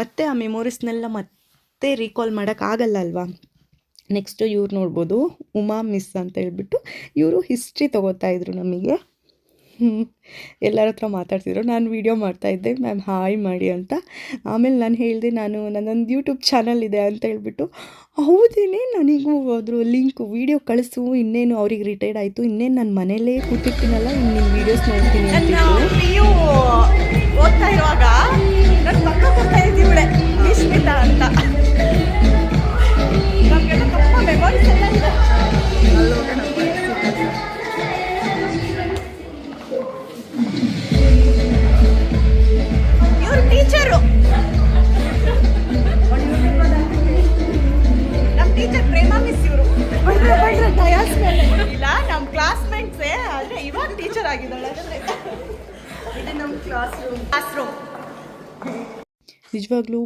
ಮತ್ತೆ ಆ ಮೆಮೊರೀಸ್ನೆಲ್ಲ ಮತ್ತೆ ರೀಕಾಲ್ ಮಾಡೋಕ್ಕಾಗಲ್ಲ ಅಲ್ವಾ? ನೆಕ್ಸ್ಟು ಇವ್ರು ನೋಡ್ಬೋದು ಉಮಾ ಮಿಸ್ ಅಂತ ಹೇಳ್ಬಿಟ್ಟು ಇವರು ಹಿಸ್ಟ್ರಿ ತೊಗೋತಾ ಇದ್ರು ನಮಗೆ. ಎಲ್ಲರ ಹತ್ರ ಮಾತಾಡ್ತಿದ್ರು. ನಾನು ವೀಡಿಯೋ ಮಾಡ್ತಾಯಿದ್ದೆ ಮ್ಯಾಮ್ ಹಾಯ್ ಮಾಡಿ ಅಂತ. ಆಮೇಲೆ ನಾನು ಹೇಳಿದೆ ನಾನು ನನ್ನೊಂದು ಯೂಟ್ಯೂಬ್ ಚಾನಲ್ ಇದೆ ಅಂತ ಹೇಳ್ಬಿಟ್ಟು ಹೌದೇನೆ? ನನಗೂ ಅದ್ರ ಲಿಂಕು ವೀಡಿಯೋ ಕಳಿಸು. ಇನ್ನೇನು ಅವ್ರಿಗೆ ರಿಟೈರ್ಡ್ ಆಯಿತು. ಇನ್ನೇನು ನಾನು ಮನೇಲೇ ಕೂತಿರ್ತೀನಲ್ಲ ಇನ್ನು ನಿಮ್ಮ ವೀಡಿಯೋಸ್ ನೋಡ್ತೀನಿ ನನ್ನ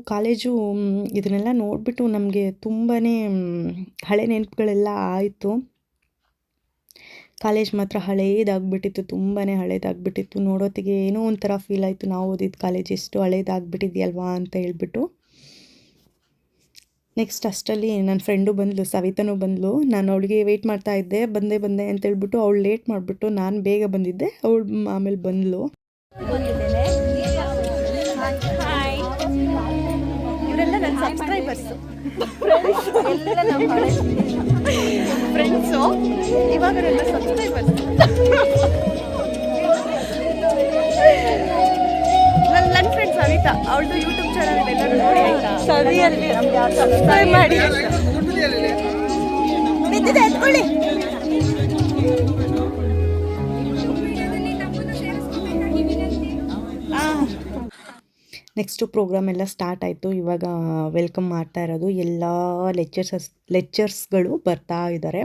ಕಾಲೇಜು ಇದನ್ನೆಲ್ಲ ನೋಡಿಬಿಟ್ಟು ನಮಗೆ ತುಂಬಾ ಹಳೆ ನೆನಪುಗಳೆಲ್ಲ ಆಯಿತು. ಕಾಲೇಜ್ ಮಾತ್ರ ಹಳೇದಾಗ್ಬಿಟ್ಟಿತ್ತು ತುಂಬಾ ಹಳೇದಾಗ್ಬಿಟ್ಟಿತ್ತು. ನೋಡೋತ್ತಿಗೆ ಏನೋ ಒಂಥರ ಫೀಲ್ ಆಯಿತು. ನಾವು ಓದಿದ ಕಾಲೇಜ್ ಎಷ್ಟು ಹಳೇದಾಗ್ಬಿಟ್ಟಿದೆಯಲ್ವಾ ಅಂತ ಹೇಳ್ಬಿಟ್ಟು. ನೆಕ್ಸ್ಟ್ ಅಷ್ಟರಲ್ಲಿ ನನ್ನ ಫ್ರೆಂಡು ಬಂದಳು ಸವಿತಾನೂ ಬಂದಳು ನಾನು ಅವಳಿಗೆ ವೆಯ್ಟ್ ಮಾಡ್ತಾ ಇದ್ದೆ, ಬಂದೆ ಬಂದೆ ಅಂತ ಹೇಳ್ಬಿಟ್ಟು ಅವಳು ಲೇಟ್ ಮಾಡಿಬಿಟ್ಟು ನಾನು ಬೇಗ ಬಂದಿದ್ದೆ. ಅವಳು ಆಮೇಲೆ ಬಂದಳು ಸಬ್ಸ್ಕ್ರೈಬರ್ಸು ಫ್ರೆಂಡ್ಸು ಇವಾಗ ನನ್ನ ಸಬ್ಸ್ಕ್ರೈಬರ್ಸ್ ನನ್ನ ನನ್ನ ಫ್ರೆಂಡ್ ಸವಿತಾ ಅವಳದು ಯೂಟ್ಯೂಬ್ ಚಾನಲ್ ಇದೆ ಎಲ್ಲರೂ ನೋಡಿ ಆಯ್ತಾ? ಸರಿಯಲ್ಲಿ ಸಬ್ಸ್ಕ್ರೈಬ್ ಮಾಡಿ. ಬಿದ್ದಿದೆ ಎತ್ಕೊಳ್ಳಿ. ನೆಕ್ಸ್ಟು ಪ್ರೋಗ್ರಾಮ್ ಎಲ್ಲ ಸ್ಟಾರ್ಟ್ ಆಯಿತು. ಇವಾಗ ವೆಲ್ಕಮ್ ಮಾಡ್ತಾ ಇರೋದು ಎಲ್ಲ ಲೆಕ್ಚರ್ಸಸ್ ಲೆಕ್ಚರ್ಸ್ಗಳು ಬರ್ತಾ ಇದ್ದಾರೆ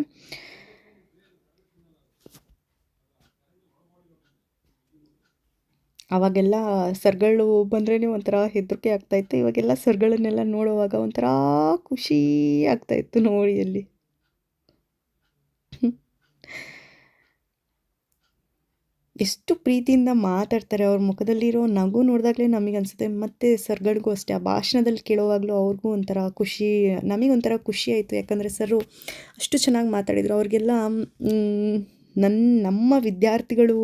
ಅವಾಗೆಲ್ಲ ಸರ್ಗಳು ಬಂದ್ರೇ ಒಂಥರ ಹೆದರಿಕೆ ಆಗ್ತಾಯಿತ್ತು ಇವಾಗೆಲ್ಲ ಸರ್ಗಳನ್ನೆಲ್ಲ ನೋಡುವಾಗ ಒಂಥರ ಖುಷಿ ಆಗ್ತಾಯಿತ್ತು ನೋಡಿ ಅಲ್ಲಿ. ಎಷ್ಟು ಪ್ರೀತಿಯಿಂದ ಮಾತಾಡ್ತಾರೆ ಅವ್ರ ಮುಖದಲ್ಲಿರೋ ನಗು ನೋಡಿದಾಗಲೇ ನಮಗೆ ಅನಿಸುತ್ತೆ. ಮತ್ತು ಸರ್ಗಳಿಗೂ ಅಷ್ಟೇ, ಆ ಭಾಷಣದಲ್ಲಿ ಕೇಳೋವಾಗಲೂ ಅವ್ರಿಗೂ ಒಂಥರ ಖುಷಿ ನಮಗೊಂಥರ ಖುಷಿ ಆಯಿತು. ಯಾಕಂದರೆ ಸರು ಅಷ್ಟು ಚೆನ್ನಾಗಿ ಮಾತಾಡಿದರು. ಅವ್ರಿಗೆಲ್ಲ ನನ್ನ ನಮ್ಮ ವಿದ್ಯಾರ್ಥಿಗಳು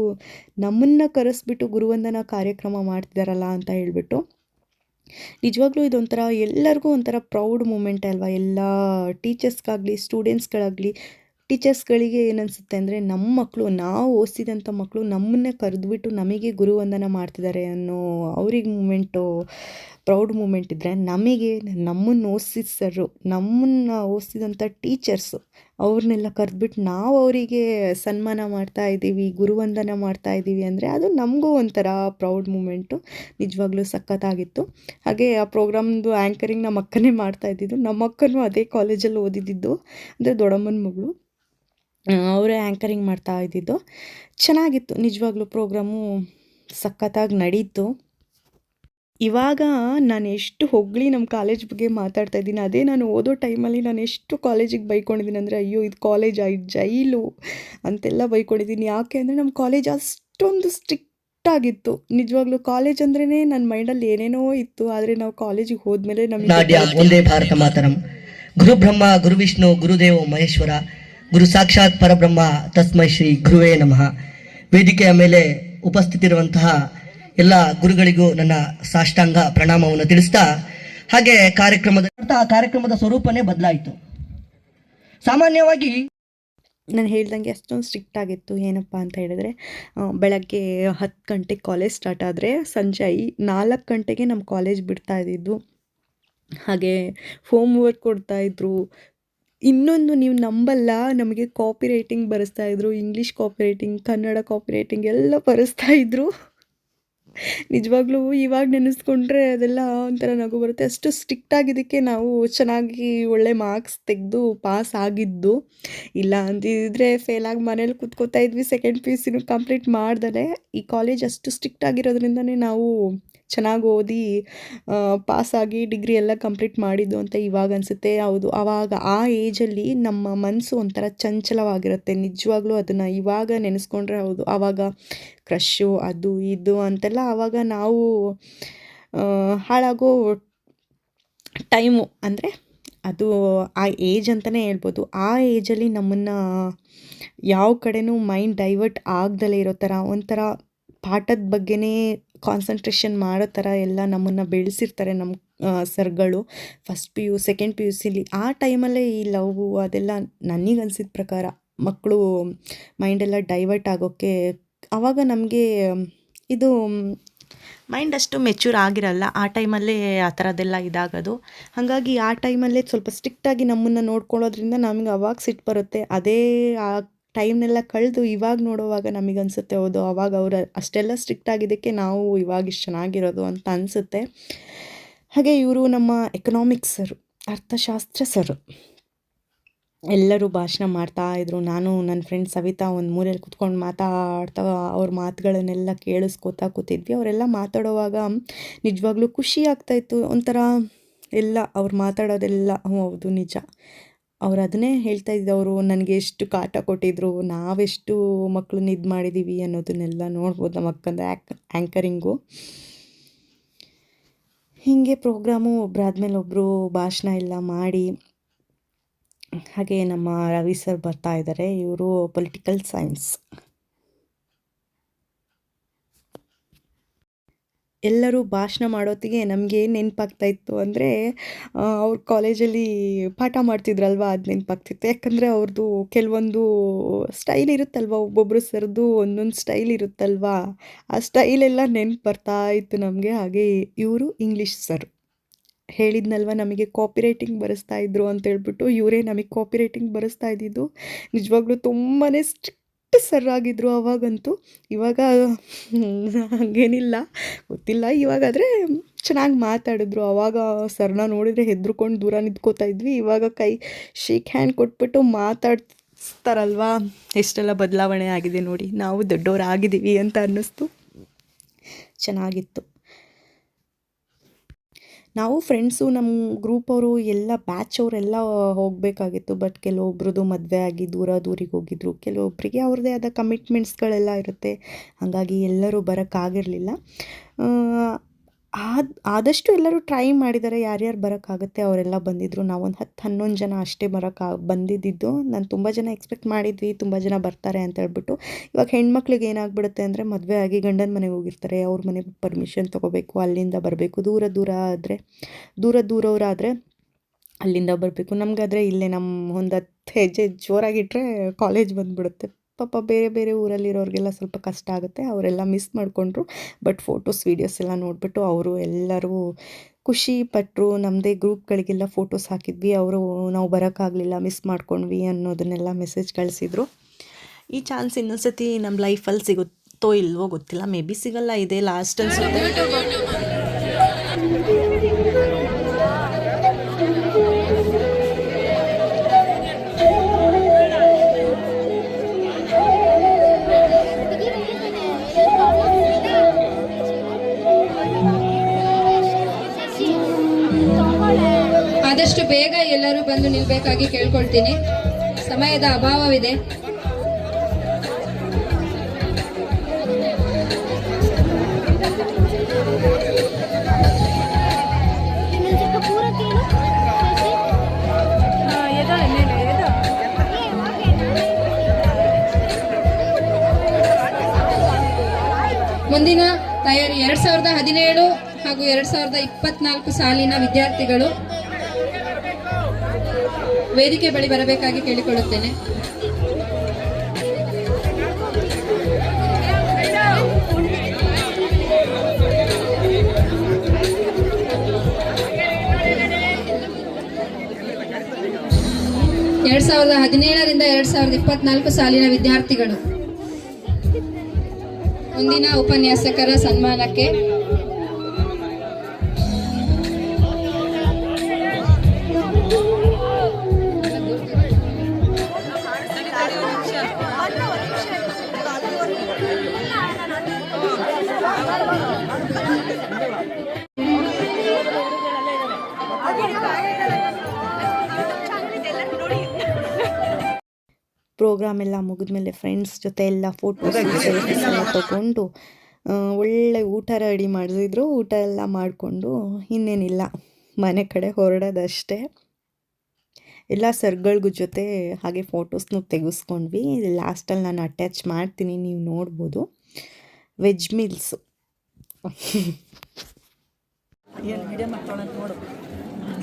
ನಮ್ಮನ್ನು ಕರೆಸ್ಬಿಟ್ಟು ಗುರುವಂದನ ಕಾರ್ಯಕ್ರಮ ಮಾಡ್ತಿದ್ದಾರಲ್ಲ ಅಂತ ಹೇಳಿಬಿಟ್ಟು, ನಿಜವಾಗ್ಲೂ ಇದೊಂಥರ ಎಲ್ಲರಿಗೂ ಒಂಥರ ಪ್ರೌಡ್ ಮೂಮೆಂಟ್ ಅಲ್ವಾ? ಎಲ್ಲ ಟೀಚರ್ಸ್ಗಾಗಲಿ, ಸ್ಟೂಡೆಂಟ್ಸ್ಗಳಾಗಲಿ ಟೀಚರ್ಸ್ಗಳಿಗೆ ಏನನ್ಸುತ್ತೆ ಅಂದರೆ ನಮ್ಮ ಮಕ್ಕಳು ನಾವು ಓದಿಸಿದಂಥ ಮಕ್ಕಳು ನಮ್ಮನ್ನೇ ಕರೆದ್ಬಿಟ್ಟು ನಮಗೆ ಗುರುವಂದನ ಮಾಡ್ತಿದ್ದಾರೆ ಅನ್ನೋ ಅವ್ರಿಗೆ ಮೂಮೆಂಟು, ಪ್ರೌಡ್ ಮೂಮೆಂಟ್ ಇದ್ದರೆ ನಮಗೆ ನಮ್ಮನ್ನು ಓದಿಸಿದ ಸರ್ರು ನಮ್ಮನ್ನು ಓದಿಸಿದಂಥ ಟೀಚರ್ಸು ಅವ್ರನ್ನೆಲ್ಲ ಕರೆದ್ಬಿಟ್ಟು ನಾವು ಅವರಿಗೆ ಸನ್ಮಾನ ಮಾಡ್ತಾ ಇದ್ದೀವಿ ಗುರುವಂದನ ಮಾಡ್ತಾ ಇದ್ದೀವಿ ಅಂದರೆ ಅದು ನಮಗೂ ಒಂಥರ ಪ್ರೌಡ್ ಮೂಮೆಂಟು, ನಿಜವಾಗ್ಲೂ ಸಖತ್ತಾಗಿತ್ತು. ಹಾಗೆ ಆ ಪ್ರೋಗ್ರಾಮ್ದು ಆ್ಯಂಕರಿಂಗ್ ನಮ್ಮ ಅಕ್ಕನೇ ಮಾಡ್ತಾ ಇದ್ದಿದ್ದು ನಮ್ಮ ಅಕ್ಕನೂ ಅದೇ ಕಾಲೇಜಲ್ಲಿ ಓದಿದ್ದು ಅಂದರೆ ದೊಡ್ಡಮ್ಮನ ಮಗಳು. ಅವರೇ ಆ್ಯಂಕರಿಂಗ್ ಮಾಡ್ತಾ ಇದ್ದಿದ್ದು. ಚೆನ್ನಾಗಿತ್ತು. ನಿಜವಾಗ್ಲೂ ಪ್ರೋಗ್ರಾಮು ಸಖತ್ತಾಗಿ ನಡೀತು. ಇವಾಗ ನಾನು ಎಷ್ಟು ಹೊಗಳಿ ನಮ್ಮ ಕಾಲೇಜ್ ಬಗ್ಗೆ ಮಾತಾಡ್ತಾ ಇದ್ದೀನಿ. ಅದೇ ನಾನು ಓದೋ ಟೈಮಲ್ಲಿ ನಾನು ಎಷ್ಟು ಕಾಲೇಜಿಗೆ ಬೈಕೊಂಡಿದ್ದೀನಿ ಅಂದರೆ ಅಯ್ಯೋ ಇದು ಕಾಲೇಜ್ ಆಯ್ತು ಜೈಲು ಅಂತೆಲ್ಲ ಬೈಕೊಂಡಿದ್ದೀನಿ. ಯಾಕೆ ಅಂದರೆ ನಮ್ಮ ಕಾಲೇಜ್ ಅಷ್ಟೊಂದು ಸ್ಟ್ರಿಕ್ಟ್ ಆಗಿತ್ತು. ನಿಜವಾಗ್ಲೂ ಕಾಲೇಜ್ ಅಂದ್ರೇ ನನ್ನ ಮೈಂಡಲ್ಲಿ ಏನೇನೋ ಇತ್ತು. ಆದರೆ ನಾವು ಕಾಲೇಜಿಗೆ ಹೋದ್ಮೇಲೆ ನಮ್ಮ ಒಂದೇ ಭಾರತ ಮಾತರಂ. ಗುರು ಬ್ರಹ್ಮ ಗುರು ವಿಷ್ಣು ಗುರುದೇವ ಮಹೇಶ್ವರ ಗುರು ಸಾಕ್ಷಾತ್ ಪರಬ್ರಹ್ಮ ತಸ್ಮೈ ಶ್ರೀ ಗುರುವೇ ನಮಃ. ವೇದಿಕೆಯ ಮೇಲೆ ಉಪಸ್ಥಿತಿರುವಂತಹ ಎಲ್ಲ ಗುರುಗಳಿಗೂ ನನ್ನ ಸಾಷ್ಟಾಂಗ ಪ್ರಣಾಮವನ್ನು ತಿಳಿಸ್ತಾ, ಹಾಗೆ ಕಾರ್ಯಕ್ರಮದ ಆ ಕಾರ್ಯಕ್ರಮದ ಸ್ವರೂಪನೇ ಬದಲಾಯಿತು. ಸಾಮಾನ್ಯವಾಗಿ ನಾನು ಹೇಳ್ದಂಗೆ ಅಷ್ಟೊಂದು ಸ್ಟ್ರಿಕ್ಟ್ ಆಗಿತ್ತು, ಏನಪ್ಪ ಅಂತ ಹೇಳಿದ್ರೆ ಬೆಳಗ್ಗೆ ಹತ್ತು ಗಂಟೆಗೆ ಕಾಲೇಜ್ ಸ್ಟಾರ್ಟ್ ಆದರೆ ಸಂಜೆ ಐ, ನಾಲ್ಕು ಗಂಟೆಗೆ ನಮ್ಮ ಕಾಲೇಜ್ ಬಿಡ್ತಾ ಇದ್ದಿದ್ದು. ಹಾಗೆ ಹೋಮ್ ವರ್ಕ್ ಕೊಡ್ತಾಯಿದ್ರು ಇನ್ನೊಂದು ನೀವು ನಂಬಲ್ಲ, ನಮಗೆ ಕಾಪಿ ರೈಟಿಂಗ್ ಬರೆಸ್ತಾ ಇದ್ರು English copy writing Kannada copy writing ಎಲ್ಲ ಬರೆಸ್ತಾ ಇದ್ರು. ನಿಜವಾಗ್ಲೂ ಇವಾಗ ನೆನೆಸ್ಕೊಂಡ್ರೆ ಅದೆಲ್ಲ ಒಂಥರ ನಗು ಬರುತ್ತೆ. ಅಷ್ಟು ಸ್ಟ್ರಿಕ್ಟ್ ಆಗಿದ್ದಕ್ಕೆ ನಾವು ಚೆನ್ನಾಗಿ ಒಳ್ಳೆ ಮಾರ್ಕ್ಸ್ ತೆಗೆದು ಪಾಸ್ ಆಗಿದ್ದು. ಇಲ್ಲ ಅಂದಿದ್ರೆ ಫೇಲಾಗಿ ಮನೇಲಿ ಕೂತ್ಕೋತಾ ಇದ್ವಿ ಸೆಕೆಂಡ್ ಪಿ ಯು ಸಿನೂ ಕಂಪ್ಲೀಟ್ ಮಾಡ್ದಲೆ. ಈ ಕಾಲೇಜ್ ಅಷ್ಟು ಸ್ಟ್ರಿಕ್ಟ್ ಆಗಿರೋದ್ರಿಂದನೇ ನಾವು ಚೆನ್ನಾಗಿ ಓದಿ ಪಾಸಾಗಿ ಡಿಗ್ರಿ ಎಲ್ಲ ಕಂಪ್ಲೀಟ್ ಮಾಡಿದ್ದು ಅಂತ ಇವಾಗ ಅನಿಸುತ್ತೆ. ಹೌದು ಆವಾಗ ಆ ಏಜಲ್ಲಿ ನಮ್ಮ ಮನಸ್ಸು ಒಂಥರ ಚಂಚಲವಾಗಿರುತ್ತೆ. ನಿಜವಾಗ್ಲೂ ಅದನ್ನು ಇವಾಗ ನೆನೆಸ್ಕೊಂಡ್ರೆ ಹೌದು. ಆವಾಗ ಕ್ರಶ್ಶು ಅದು ಇದು ಅಂತೆಲ್ಲ ಆವಾಗ ನಾವು ಹಾಳಾಗೋ ಟೈಮು ಅಂದರೆ ಅದು ಆ ಏಜ್ ಅಂತಲೇ ಹೇಳ್ಬೋದು. ಆ ಏಜಲ್ಲಿ ನಮ್ಮನ್ನು ಯಾವ ಕಡೆನೂ ಮೈಂಡ್ ಡೈವರ್ಟ್ ಆಗ್ದಲೇ ಇರೋ ಥರ, ಒಂಥರ ಪಾಠದ ಬಗ್ಗೆನೇ ಕಾನ್ಸಂಟ್ರೇಷನ್ ಮಾಡೋ ಥರ ಎಲ್ಲ ನಮ್ಮನ್ನು ಬೆಳೆಸಿರ್ತಾರೆ ನಮ್ಮ ಸರ್ಗಳು first P U second P U ಸಿಲಿ ಆ ಟೈಮಲ್ಲೇ ಈ ಲವ್ ಅದೆಲ್ಲ ನನಗೆ ಅನ್ಸಿದ ಪ್ರಕಾರ ಮಕ್ಕಳು ಮೈಂಡೆಲ್ಲ ಡೈವರ್ಟ್ ಆಗೋಕ್ಕೆ ಆವಾಗ ನಮಗೆ ಇದು ಮೈಂಡ್ ಅಷ್ಟು ಮೆಚೂರ್ ಆಗಿರಲ್ಲ. ಆ ಟೈಮಲ್ಲೇ ಆ ಥರದ್ದೆಲ್ಲ ಇದಾಗೋದು. ಹಾಗಾಗಿ ಆ ಟೈಮಲ್ಲೇ ಸ್ವಲ್ಪ ಸ್ಟ್ರಿಕ್ಟಾಗಿ ನಮ್ಮನ್ನು ನೋಡ್ಕೊಳ್ಳೋದ್ರಿಂದ ನಮಗೆ ಅವಾಗ ಸಿಟ್ಟು ಬರುತ್ತೆ. ಅದೇ ಆ ಟೈಮ್ನೆಲ್ಲ ಕಳೆದು ಇವಾಗ ನೋಡುವಾಗ ನಮಗೆ ಅನಿಸುತ್ತೆ ಹೌದು, ಅವಾಗ ಅವರು ಅಷ್ಟೆಲ್ಲ ಸ್ಟ್ರಿಕ್ಟ್ ಆಗಿದ್ದಕ್ಕೆ ನಾವು ಇವಾಗ ಇಷ್ಟು ಚೆನ್ನಾಗಿರೋದು ಅಂತ ಅನಿಸುತ್ತೆ. ಹಾಗೆ ಇವರು ನಮ್ಮ ಎಕನಾಮಿಕ್ಸ್ ಸರ್, ಅರ್ಥಶಾಸ್ತ್ರ ಸರ್. ಎಲ್ಲರೂ ಭಾಷಣ ಮಾಡ್ತಾ ಇದ್ರು. ನಾನು ನನ್ನ ಫ್ರೆಂಡ್ ಸವಿತಾ ಒಂದು ಮೂಲೆಯಲ್ಲಿ ಕುತ್ಕೊಂಡು ಮಾತಾಡ್ತಾ ಅವ್ರ ಮಾತುಗಳನ್ನೆಲ್ಲ ಕೇಳಿಸ್ಕೊತಾ ಕೂತಿದ್ವಿ. ಅವರೆಲ್ಲ ಮಾತಾಡೋವಾಗ ನಿಜವಾಗ್ಲೂ ಖುಷಿ ಆಗ್ತಾಯಿತ್ತು ಒಂಥರ ಎಲ್ಲ ಅವ್ರು ಮಾತಾಡೋದೆಲ್ಲ ಹೌದು, ನಿಜ. ಅವ್ರು ಅದನ್ನೇ ಹೇಳ್ತಾ ಇದ್ದವರು ನನಗೆ ಎಷ್ಟು ಕಾಟ ಕೊಟ್ಟಿದ್ರು, ನಾವೆಷ್ಟು ಮಕ್ಕಳನ್ನ ಇದು ಮಾಡಿದ್ದೀವಿ ಅನ್ನೋದನ್ನೆಲ್ಲ ನೋಡ್ಬೋದು ನಮ್ಮ ಅಕ್ಕಂದು ಆ್ಯಕ್ ಆ್ಯಂಕರಿಂಗು ಹೀಗೆ ಪ್ರೋಗ್ರಾಮು ಒಬ್ಬರಾದ್ಮೇಲೆ ಒಬ್ಬರು ಭಾಷಣ ಎಲ್ಲ ಮಾಡಿ, ಹಾಗೆ ನಮ್ಮ ರವಿ ಸರ್ ಬರ್ತಾ ಇದ್ದಾರೆ ಇವರು ಪೊಲಿಟಿಕಲ್ ಸೈನ್ಸ್ ಎಲ್ಲರೂ ಭಾಷಣ ಮಾಡೋತ್ತಿಗೆ ನಮಗೆ ನೆನಪಾಗ್ತಾ ಇತ್ತು ಅಂದರೆ ಅವ್ರ ಕಾಲೇಜಲ್ಲಿ ಪಾಠ ಮಾಡ್ತಿದ್ರಲ್ವ ಅದು ನೆನಪಾಗ್ತಿತ್ತು. ಯಾಕಂದರೆ ಅವ್ರದ್ದು ಕೆಲವೊಂದು ಸ್ಟೈಲ್ ಇರುತ್ತಲ್ವ ಒಬ್ಬೊಬ್ಬರು ಸರ್ದು ಒಂದೊಂದು ಸ್ಟೈಲ್ ಇರುತ್ತಲ್ವ, ಆ ಸ್ಟೈಲೆಲ್ಲ ನೆನ್ಪು ಬರ್ತಾ ಇತ್ತು ನಮಗೆ. ಹಾಗೆ ಇವರು ಇಂಗ್ಲೀಷ್ ಸರ್ ಹೇಳಿದ್ನಲ್ವ ನಮಗೆ ಕಾಪಿ ರೈಟಿಂಗ್ ಬರೆಸ್ತಾ ಇದ್ರು ಅಂತ ಹೇಳ್ಬಿಟ್ಟು ಇವರೇ ನಮಗೆ ಕಾಪಿ ರೈಟಿಂಗ್ ಬರೆಸ್ತಾ ಇದ್ದಿದ್ದು ನಿಜವಾಗ್ಲೂ ತುಂಬಾ ಸ್ಟ್ರಿಕ್ಟ್ ಸರ್ ಆಗಿದ್ರು ಅವಾಗಂತೂ. ಇವಾಗ ಹಾಗೇನಿಲ್ಲ. ಗೊತ್ತಿಲ್ಲ. ಇವಾಗಾದರೆ ಚೆನ್ನಾಗಿ ಮಾತಾಡಿದ್ರು. ಅವಾಗ ಸರ್ನ ನೋಡಿದರೆ ಹೆದ್ರುಕೊಂಡು ದೂರ ನಿಂತ್ಕೋತಾ ಇದ್ವಿ. ಇವಾಗ ಕೈ ಶೇಕ್ ಹ್ಯಾಂಡ್ ಕೊಟ್ಬಿಟ್ಟು ಮಾತಾಡ್ತಾರಲ್ವಾ ಎಷ್ಟೆಲ್ಲ ಬದಲಾವಣೆ ಆಗಿದೆ ನೋಡಿ. ನಾವು ದೊಡ್ಡವರಾಗಿದ್ದೀವಿ ಅಂತ ಅನ್ನಿಸ್ತು. ಚೆನ್ನಾಗಿತ್ತು. ನಾವು ಫ್ರೆಂಡ್ಸು ನಮ್ಮ ಗ್ರೂಪ್ ಅವರು ಎಲ್ಲ ಬ್ಯಾಚ್ ಅವರೆಲ್ಲ ಹೋಗಬೇಕಾಗಿತ್ತು ಬಟ್ ಕೆಲವೊಬ್ರದ್ದು ಮದುವೆ ಆಗಿ ದೂರ ದೂರಿಗೆ ಹೋಗಿದ್ರು. ಕೆಲವೊಬ್ಬರಿಗೆ ಅವ್ರದ್ದೇ ಆದ ಕಮಿಟ್ಮೆಂಟ್ಸ್ಗಳೆಲ್ಲ ಇರುತ್ತೆ. ಹಾಗಾಗಿ ಎಲ್ಲರೂ ಬರೋಕ್ಕಾಗಿರಲಿಲ್ಲ ಆದ, ಆದಷ್ಟು ಎಲ್ಲರೂ ಟ್ರೈ ಮಾಡಿದ್ದಾರೆ ಯಾರ್ಯಾರು ಬರೋಕ್ಕಾಗುತ್ತೆ ಅವರೆಲ್ಲ ಬಂದಿದ್ದರು ನಾವೊಂದು ಹತ್ತು ಹನ್ನೊಂದು ಜನ ಅಷ್ಟೇ ಬರೋಕ್ಕೆ ಬಂದಿದ್ದಿದ್ದು ನಾನು ತುಂಬ ಜನ ಎಕ್ಸ್ಪೆಕ್ಟ್ ಮಾಡಿದ್ವಿ, ತುಂಬ ಜನ ಬರ್ತಾರೆ ಅಂತ ಹೇಳ್ಬಿಟ್ಟು. ಇವಾಗ ಹೆಣ್ಮಕ್ಳಿಗೆ ಏನಾಗ್ಬಿಡುತ್ತೆ ಅಂದರೆ ಮದುವೆ ಆಗಿ ಗಂಡನ ಮನೆಗೆ ಹೋಗಿರ್ತಾರೆ. ಅವ್ರ ಮನೆಗೆ ಪರ್ಮಿಷನ್ ತೊಗೋಬೇಕು, ಅಲ್ಲಿಂದ ಬರಬೇಕು. ದೂರ ದೂರ ಆದರೆ, ದೂರ ದೂರವರಾದರೆ ಅಲ್ಲಿಂದ ಬರಬೇಕು. ನಮಗಾದರೆ ಇಲ್ಲೇ ನಮ್ಮ ಒಂದು ಹತ್ತು ಹೆಜ್ಜೆ ಜೋರಾಗಿಟ್ಟರೆ ಕಾಲೇಜ್ ಬಂದುಬಿಡುತ್ತೆ. ಪಾಪ ಬೇರೆ ಬೇರೆ ಊರಲ್ಲಿರೋರಿಗೆಲ್ಲ ಸ್ವಲ್ಪ ಕಷ್ಟ ಆಗುತ್ತೆ. ಅವರೆಲ್ಲ ಮಿಸ್ ಮಾಡಿಕೊಂಡ್ರು. ಬಟ್ ಫೋಟೋಸ್ ವೀಡಿಯೋಸ್ ಎಲ್ಲ ನೋಡಿಬಿಟ್ಟು ಅವರು ಎಲ್ಲರೂ ಖುಷಿ ಪಟ್ಟರು ನಮ್ಮದೇ ಗ್ರೂಪ್ಗಳಿಗೆಲ್ಲ ಫೋಟೋಸ್ ಹಾಕಿದ್ವಿ. ಅವರು, ನಾವು ಬರೋಕ್ಕಾಗಲಿಲ್ಲ ಮಿಸ್ ಮಾಡ್ಕೊಂಡ್ವಿ ಅನ್ನೋದನ್ನೆಲ್ಲ ಮೆಸೇಜ್ ಕಳಿಸಿದ್ರು. ಈ ಚಾನ್ಸ್ ಇನ್ನೊಂದ್ಸತಿ ನಮ್ಮ ಲೈಫಲ್ಲಿ ಸಿಗುತ್ತೋ ಇಲ್ವೋ ಗೊತ್ತಿಲ್ಲ. ಮೇ ಬಿ ಸಿಗಲ್ಲ. ಇದೆ ಲಾಸ್ಟ್ ಅನ್ಸುತ್ತೆ. ಎಲ್ಲರೂ ಬಂದು ನಿಲ್ಬೇಕಾಗಿ ಕೇಳ್ಕೊಳ್ತೀನಿ. ಸಮಯದ ಅಭಾವವಿದೆ. ಮುಂದಿನ ತಯಾರಿ ಎರಡ್ ಸಾವಿರದ ಹದಿನೇಳು ಹಾಗೂ ಎರಡ್ ಸಾವಿರದ ಇಪ್ಪತ್ನಾಲ್ಕು ಸಾಲಿನ ವಿದ್ಯಾರ್ಥಿಗಳು. ವೇದಿಕೆ ಬಳಿ ಬರಬೇಕಾಗಿ ಕೇಳಿಕೊಳ್ಳುತ್ತೇನೆ. ಎರಡ್ ಸಾವಿರದ ಹದಿನೇಳರಿಂದ ಎರಡ್ ಸಾವಿರದ ಇಪ್ಪತ್ನಾಲ್ಕು ಸಾಲಿನ ವಿದ್ಯಾರ್ಥಿಗಳು. ಮುಂದಿನ ಉಪನ್ಯಾಸಕರ ಸನ್ಮಾನಕ್ಕೆ ಪ್ರೋಗ್ರಾಮ್ ಎಲ್ಲ ಮುಗಿದ್ಮೇಲೆ ಫ್ರೆಂಡ್ಸ್ ಜೊತೆ ಎಲ್ಲ ಫೋಟೋಸ್ ಸೆಲ್ಫೀಸ್ ಎಲ್ಲ ತೊಗೊಂಡು ಒಳ್ಳೆ ಊಟ ರೆಡಿ ಮಾಡಿಸಿದ್ರು. ಊಟ ಎಲ್ಲ ಮಾಡಿಕೊಂಡು ಇನ್ನೇನಿಲ್ಲ. ಮನೆ ಕಡೆ ಹೊರಡೋದಷ್ಟೇ. ಎಲ್ಲ ಸರ್ಗಳಿಗೂ ಜೊತೆ ಹಾಗೆ ಫೋಟೋಸ್ನು ತೆಗೆಸ್ಕೊಂಡ್ವಿ. ಲಾಸ್ಟಲ್ಲಿ ನಾನು ಅಟ್ಯಾಚ್ ಮಾಡ್ತೀನಿ ನೀವು ನೋಡ್ಬೋದು. ವೆಜ್ ಮೀಲ್ಸು ಹಾಂ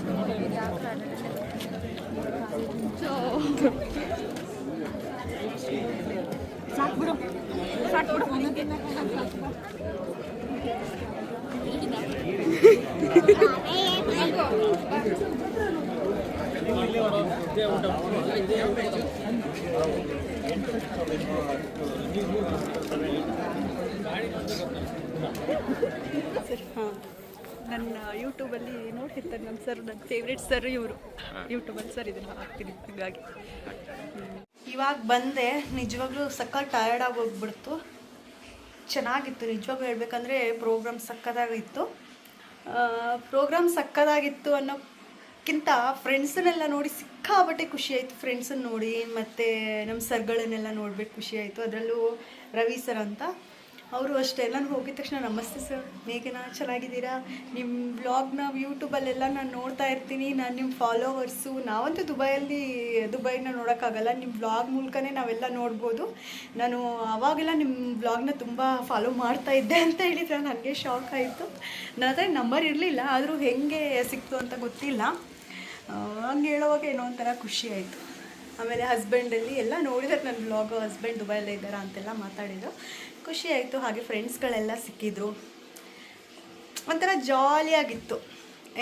ನನ್ನ ಯೂಟ್ಯೂಬಲ್ಲಿ ನೋಡ್ತಿರ್ತಾರೆ ನಮ್ಮ ಸರ್ ನನ್ನ ಫೇವ್ರೆಟ್ ಸರ್ ಇವರು. ಯೂಟ್ಯೂಬಲ್ಲಿ ಸರ್ ಇದನ್ನು ಹಾಕ್ತೀನಿ. ಹಾಗಾಗಿ. ಇವಾಗ ಬಂದೆ, ನಿಜವಾಗ್ಲೂ ಸಕ್ಕ ಟಯರ್ಡ್ ಆಗಿ ಹೋಗ್ಬಿಡ್ತು. ಚೆನ್ನಾಗಿತ್ತು, ನಿಜವಾಗ್ಲೂ ಹೇಳ್ಬೇಕಂದ್ರೆ ಪ್ರೋಗ್ರಾಮ್ ಸಕ್ಕದಾಗಿತ್ತು ಪ್ರೋಗ್ರಾಮ್ ಸಕ್ಕದಾಗಿತ್ತು ಅನ್ನೋಕ್ಕಿಂತ ಫ್ರೆಂಡ್ಸನ್ನೆಲ್ಲ ನೋಡಿ ಸಿಕ್ಕಾಬಟ್ಟೆ ಖುಷಿ ಆಯಿತು. ಫ್ರೆಂಡ್ಸನ್ನ ನೋಡಿ, ಮತ್ತು ನಮ್ಮ ಸರ್ಗಳನ್ನೆಲ್ಲ ನೋಡ್ಬಿಟ್ಟು ಖುಷಿ ಆಯಿತು. ಅದರಲ್ಲೂ ರವಿ ಸರ್ ಅಂತ. ಅವರು ಅಷ್ಟೇ. ನಾನು ಹೋಗಿದ ತಕ್ಷಣ, ನಮಸ್ತೆ ಸರ್ ಮೇಘನಾ ಚೆನ್ನಾಗಿದ್ದೀರಾ? ನಿಮ್ಮ ಬ್ಲಾಗ್ನ ಯೂಟ್ಯೂಬಲ್ಲೆಲ್ಲ ನಾನು ನೋಡ್ತಾ ಇರ್ತೀನಿ. ನಾನು ನಿಮ್ಮ ಫಾಲೋವರ್ಸು ನಾವಂತೂ ದುಬೈಯಲ್ಲಿ, ದುಬೈನ ನೋಡೋಕ್ಕಾಗಲ್ಲ. ನಿಮ್ಮ ಬ್ಲಾಗ್ ಮೂಲಕನೇ ನಾವೆಲ್ಲ ನೋಡ್ಬೋದು. ನಾನು ಆವಾಗೆಲ್ಲ ನಿಮ್ಮ ಬ್ಲಾಗ್ನ ತುಂಬ ಫಾಲೋ ಮಾಡ್ತಾ ಇದ್ದೆ ಅಂತ ಹೇಳಿದ್ರೆ ನನಗೆ ಶಾಕ್ ಆಯಿತು. ನನ್ನ ಹತ್ರ ನಂಬರ್ ಇರಲಿಲ್ಲ, ಆದರೂ ಹೆಂಗೆ ಸಿಕ್ತು ಅಂತ ಗೊತ್ತಿಲ್ಲ. ಹಂಗೆ ಹೇಳೋವಾಗ ಏನೋ ಒಂಥರ ಖುಷಿ ಆಯಿತು. ಆಮೇಲೆ ಹಸ್ಬೆಂಡಲ್ಲಿ ಎಲ್ಲ ನೋಡಿದಾರೆ ನನ್ನ ಬ್ಲಾಗ್ ಹಸ್ಬೆಂಡ್ ದುಬೈಯಲ್ಲೇ ಇದ್ದಾರಾ? ಅಂತೆಲ್ಲ ಮಾತಾಡಿದ್ರು. ಖುಷಿ ಆಯಿತು ಹಾಗೆ ಫ್ರೆಂಡ್ಸ್ಗಳೆಲ್ಲ ಸಿಕ್ಕಿದ್ರು. ಒಂಥರ ಜಾಲಿಯಾಗಿತ್ತು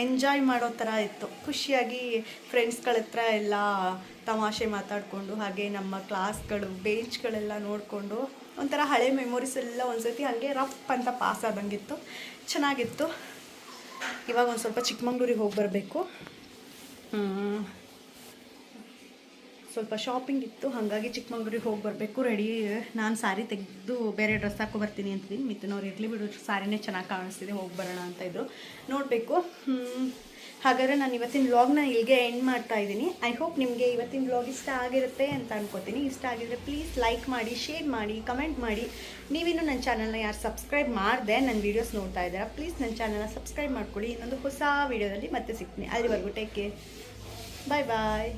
ಎಂಜಾಯ್ ಮಾಡೋ ಥರ ಇತ್ತು. ಖುಷಿಯಾಗಿ ಫ್ರೆಂಡ್ಸ್ಗಳ ಹತ್ರ ಎಲ್ಲ ತಮಾಷೆ ಮಾತಾಡಿಕೊಂಡು, ಹಾಗೆ ನಮ್ಮ ಕ್ಲಾಸ್ಗಳು ಬೇಂಚ್ಗಳೆಲ್ಲ ನೋಡಿಕೊಂಡು, ಒಂಥರ ಹಳೆ ಮೆಮೊರೀಸ್ ಎಲ್ಲ ಒಂದ್ಸತಿ ಹಾಗೆ ರಫ್ ಅಂತ ಪಾಸ್ ಆದಂಗಿತ್ತು. ಚೆನ್ನಾಗಿತ್ತು. ಇವಾಗ ಒಂದು ಸ್ವಲ್ಪ ಚಿಕ್ಕಮಂಗ್ಳೂರಿಗೆ ಹೋಗಿ ಬರಬೇಕು. ಸ್ವಲ್ಪ ಶಾಪಿಂಗ್ ಇತ್ತು, ಹಾಗಾಗಿ ಚಿಕ್ಕಮಂಗ್ಳೂರಿಗೆ ಹೋಗಿ ಬರಬೇಕು ರೆಡಿ ನಾನು ಸ್ಯಾರಿ ತೆಗೆದು ಬೇರೆ ಡ್ರೆಸ್ ಹಾಕೋ ಬರ್ತೀನಿ ಅಂತಿದ್ದೀನಿ ಮಿಥುನವ್ರು ಇರಲಿ ಬಿಡು ಸ್ಯಾರಿನೇ ಚೆನ್ನಾಗಿ ಕಾಣಿಸ್ತಿದೆ, ಹೋಗಿ ಬರೋಣ ಅಂತ ಇದ್ರು. ನೋಡಬೇಕು ಹಾಗಾದರೆ ನಾನು ಇವತ್ತಿನ ವ್ಲಾಗ್ನ ಇಲ್ಲಿಗೆ ಎಂಡ್ ಮಾಡ್ತಾ ಇದ್ದೀನಿ. ಐ ಹೋಪ್ ನಿಮಗೆ ಇವತ್ತಿನ ವ್ಲಾಗ್ ಇಷ್ಟ ಆಗಿರುತ್ತೆ ಅಂತ ಅನ್ಕೋತೀನಿ. ಇಷ್ಟ ಆಗಿದ್ರೆ ಪ್ಲೀಸ್ ಲೈಕ್ ಮಾಡಿ ಶೇರ್ ಮಾಡಿ ಕಮೆಂಟ್ ಮಾಡಿ. ನೀವಿನ್ನೂ ನನ್ನ ಚಾನಲ್ನ ಯಾರು ಸಬ್ಸ್ಕ್ರೈಬ್ ಮಾಡಿದೆ ನನ್ನ ವೀಡಿಯೋಸ್ ನೋಡ್ತಾ ಇದ್ದೀರಾ ಪ್ಲೀಸ್ ನನ್ನ ಚಾನಲ್ನ ಸಬ್ಸ್ಕ್ರೈಬ್ ಮಾಡ್ಕೊಳ್ಳಿ. ಇನ್ನೊಂದು ಹೊಸ ವೀಡಿಯೋದಲ್ಲಿ ಮತ್ತೆ ಸಿಗ್ತೀನಿ. ಅಲ್ಲಿವರೆಗೂ ಟೇಕ್ ಕೇರ್ ಬಾಯ್ ಬಾಯ್